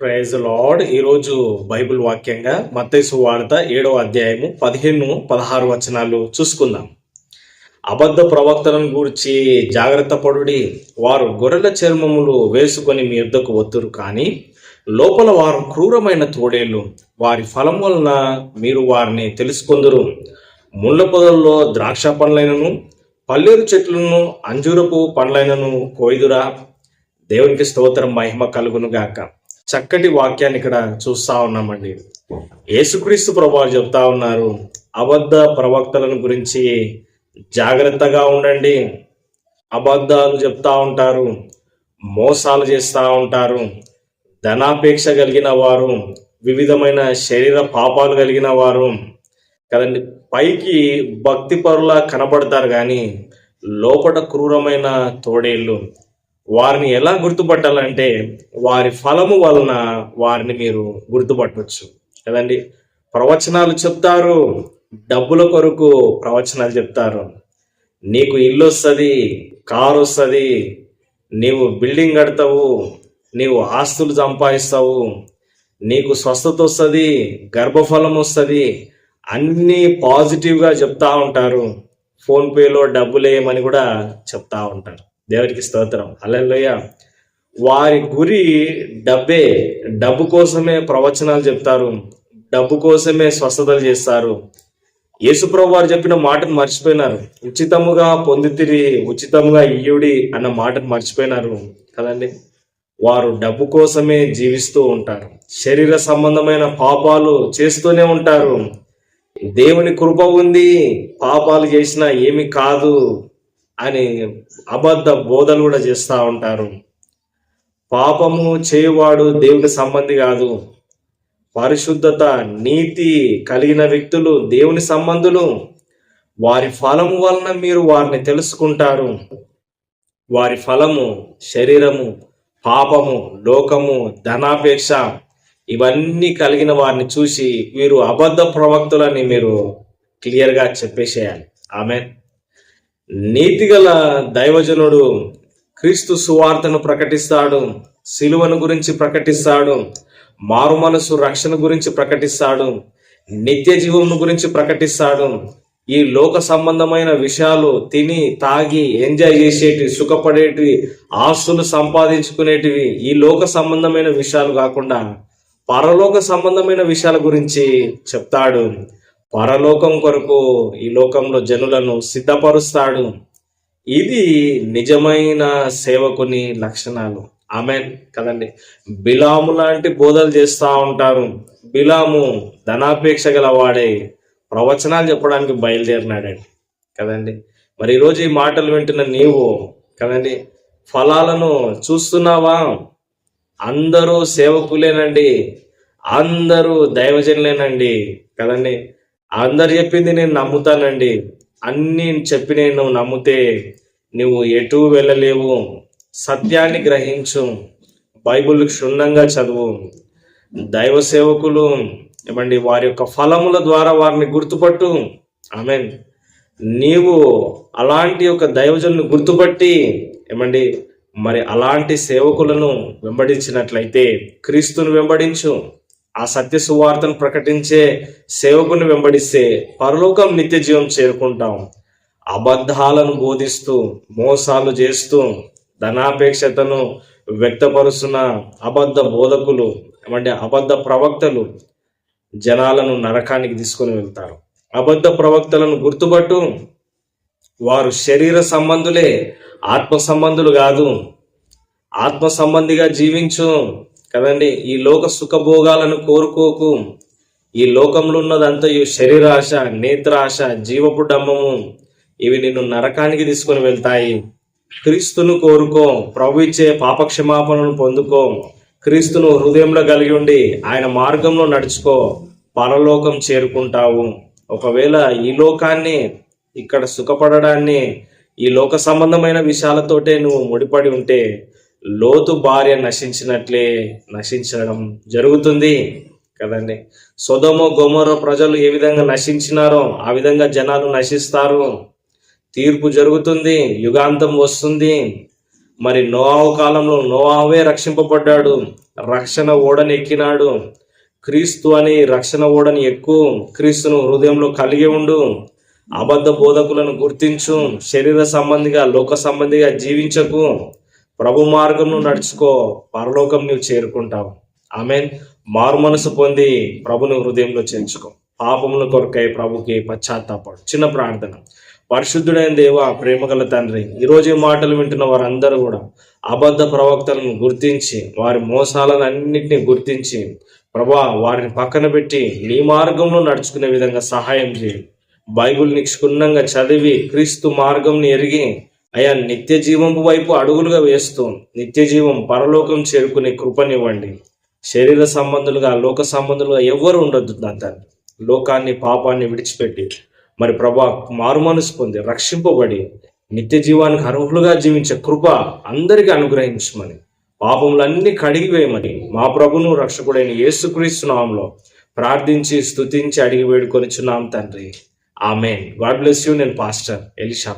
Praise lord ఈరోజు Bible వాక్యంగా మత్తైసు వార్త ఏడవ అధ్యాయము పదిహేను పదహారు వచనాలు చూసుకుందాం. అబద్ధ ప్రవక్తలను గూర్చి జాగ్రత్త పడుడి. వారు గొర్రెల చర్మములు వేసుకొని మీ యుద్ధకు వత్తురు కానీ లోపల వారు క్రూరమైన తోడేళ్ళు. వారి ఫలం వలన మీరు వారిని తెలుసుకొందురు. ముళ్ళ పొదల్లో ద్రాక్ష పండ్లైనను పల్లేరు చెట్లను అంజూరపు పండ్లైనను కోయిదురా. దేవునికి స్తోత్రం మహిమ కలుగును గాక చక్కటి వాక్యాన్ని ఇక్కడ చూస్తా ఉన్నామండి. యేసుక్రీస్తు ప్రభావం చెప్తా ఉన్నారు అబద్ధ ప్రవక్తలను గురించి జాగ్రత్తగా ఉండండి. అబద్ధాలు చెప్తా ఉంటారు మోసాలు చేస్తూ ఉంటారు. ధనాపేక్ష కలిగిన వారు వివిధమైన శరీర పాపాలు కలిగిన వారు. కదండి పైకి భక్తి పరులా కనబడతారు కానీ లోపల క్రూరమైన తోడేళ్ళు. వారిని ఎలా గుర్తుపట్టాలంటే వారి ఫలము వలన వారిని మీరు గుర్తుపట్టవచ్చు కదండి? ప్రవచనాలు చెప్తారు డబ్బుల కొరకు ప్రవచనాలు చెప్తారు. నీకు ఇల్లు వస్తుంది కారు వస్తుంది నీవు బిల్డింగ్ కడతావు నీవు ఆస్తులు సంపాదిస్తావు నీకు స్వస్థత వస్తుంది గర్భఫలం వస్తుంది అన్నీ పాజిటివ్గా చెప్తా ఉంటారు. ఫోన్పేలో డబ్బులేయమని కూడా చెప్తా ఉంటారు. దేవుడికి స్తోత్రం. అల్లెల్లోయ వారి గురి డబ్బే డబ్బు కోసమే ప్రవచనాలు చెప్తారు. డబ్బు కోసమే స్వస్థతలు చేస్తారు. యేసుప్రభు వారు చెప్పిన మాటను మర్చిపోయినారు. ఉచితముగా పొందితిరి ఉచితంగా ఇయ్యుడి అన్న మాటను మర్చిపోయినారు కదండి? వారు డబ్బు కోసమే జీవిస్తూ ఉంటారు. శరీర సంబంధమైన పాపాలు చేస్తూనే ఉంటారు. దేవుని కృప ఉంది. పాపాలు చేసినా ఏమి కాదు. అని అబద్ధ బోధలు కూడా చేస్తూ ఉంటారు. పాపము చేయువాడు దేవుని సంబంధి కాదు. పరిశుద్ధత నీతి కలిగిన వ్యక్తులు దేవుని సంబంధులు. వారి ఫలము వలన మీరు వారిని తెలుసుకుంటారు. వారి ఫలము శరీరము పాపము లోకము ధనాపేక్ష ఇవన్నీ కలిగిన వారిని చూసి వీరు అబద్ధ ప్రవక్తులని మీరు క్లియర్గా చెప్పేసేయాలి. ఆమె నీతిగల దైవజనుడు క్రీస్తు సువార్తను ప్రకటిస్తాడు సిలువను గురించి ప్రకటిస్తాడు మారు మనసు రక్షణ గురించి ప్రకటిస్తాడు నిత్య జీవమును గురించి ప్రకటిస్తాడు. ఈ లోక సంబంధమైన విషయాలు తిని తాగి ఎంజాయ్ చేసేటివి సుఖపడేటివి ఆస్తులు సంపాదించుకునేటివి ఈ లోక సంబంధమైన విషయాలు కాకుండా పరలోక సంబంధమైన విషయాల గురించి చెప్తాడు. పరలోకం కొరకు ఈ లోకంలో జనులను సిద్ధపరుస్తాడు. ఇది నిజమైన సేవకుని లక్షణాలు. ఆమె కదండి. బిలాము లాంటి బోధలు చేస్తూ ఉంటారు. బిలాము ధనాపేక్ష గల వాడే ప్రవచనాలు చెప్పడానికి బయలుదేరినాడండి. కదండి. మరి ఈరోజు ఈ మాటలు వింటున్న నీవు కదండి ఫలాలను చూస్తున్నావా? అందరూ సేవకులేనండి. అందరూ దైవజనులేనండి. కదండి. అందరు చెప్పింది నేను నమ్ముతానండి. అన్ని చెప్పి నేను నమ్మితే నువ్వు ఎటు వెళ్ళలేవు. సత్యాన్ని గ్రహించు. బైబిల్ క్షుణ్ణంగా చదువు. దైవ సేవకులు ఏమండి వారి యొక్క ఫలముల ద్వారా వారిని గుర్తుపట్టు. ఆమె నీవు అలాంటి ఒక దైవజను గుర్తుపట్టి ఏమండి మరి అలాంటి సేవకులను వెంబడించినట్లయితే క్రీస్తును వెంబడించు. ఆ సత్య సువార్తను ప్రకటించే సేవకుని వెంబడిస్తే పరలోకం నిత్య జీవం చేరుకుంటాం. అబద్ధాలను బోధిస్తూ మోసాలు చేస్తూ ధనాపేక్షతను వ్యక్తపరుస్తున్న అబద్ధ బోధకులు ఏమంటే అబద్ధ ప్రవక్తలు జనాలను నరకానికి తీసుకుని వెళ్తారు. అబద్ధ ప్రవక్తలను గుర్తుపట్టు. వారు శరీర సంబంధులే ఆత్మ సంబంధులు కాదు. ఆత్మ సంబంధిగా జీవించు. కదండి ఈ లోక సుఖభోగాలను కోరుకోకు. ఈ లోకంలో ఉన్నదంతా ఈ శరీరాశ నేత్రాశ జీవపు డమ్మము ఇవి నిన్ను నరకానికి తీసుకొని వెళ్తాయి. క్రీస్తును కోరుకో ప్రభు ఇచ్చే పాపక్షమాపణను పొందుకో. క్రీస్తును హృదయంలో కలిగి ఉండి ఆయన మార్గంలో నడుచుకో పరలోకం చేరుకుంటావు. ఒకవేళ ఈ లోకాన్ని ఇక్కడ సుఖపడడాన్ని ఈ లోక సంబంధమైన విషయాలతోటే నువ్వు ముడిపడి ఉంటే లోతు భార్య నశించినట్లే నశించడం జరుగుతుంది కదండి. సొదమో గొమరో ప్రజలు ఏ విధంగా నశించినారో ఆ విధంగా జనాలు నశిస్తారు. తీర్పు జరుగుతుంది యుగాంతం వస్తుంది. మరి నోవావు కాలంలో నోవావే రక్షింపబడ్డాడు రక్షణ ఓడని ఎక్కినాడు క్రీస్తు అని రక్షణ ఓడని ఎక్కువ క్రీస్తును హృదయంలో కలిగి ఉండు. అబద్ధ బోధకులను గుర్తించు శరీర సంబంధిగా లోక సంబంధిగా జీవించకు. ప్రభు మార్గంను నడుచుకో పరలోకం నువ్వు చేరుకుంటావు. ఆమె మారు మనసు పొంది ప్రభుని హృదయంలో చేర్చుకో. పాపముల కొరకై ప్రభుకి పశ్చాత్తాపడు. చిన్న ప్రార్థన. పరిశుద్ధుడైన దేవ ప్రేమగల తండ్రి ఈరోజు ఈ మాటలు వింటున్న వారందరూ కూడా అబద్ధ ప్రవక్తలను గుర్తించి వారి మోసాలను అన్నింటినీ గుర్తించి ప్రభా వారిని పక్కన పెట్టి నీ మార్గంలో నడుచుకునే విధంగా సహాయం చేయి. బైబిల్ని క్షుణ్ణంగా చదివి క్రీస్తు మార్గంని ఎరిగి అయా నిత్య జీవంపు వైపు అడుగులుగా వేస్తూ నిత్య జీవం పరలోకం చేరుకునే కృపనివ్వండి. శరీర సంబంధులుగా లోక సంబంధులుగా ఎవ్వరు ఉండొద్దు నా తండ్రి లోకాన్ని పాపాన్ని విడిచిపెట్టి. మరి ప్రభా మారు మనసు పొంది రక్షింపబడి నిత్య జీవానికి అర్హులుగా జీవించే కృప అందరికీ అనుగ్రహించమని. పాపములన్నీ కడిగివేయమని మా ప్రభును రక్షకుడైన యేసుక్రీస్తు నామంలో ప్రార్థించి స్తుతించి అడిగి వేడుకొనిచున్నాం తండ్రి. ఆమెన్. God bless you. నేను పాస్టర్ ఎలిషా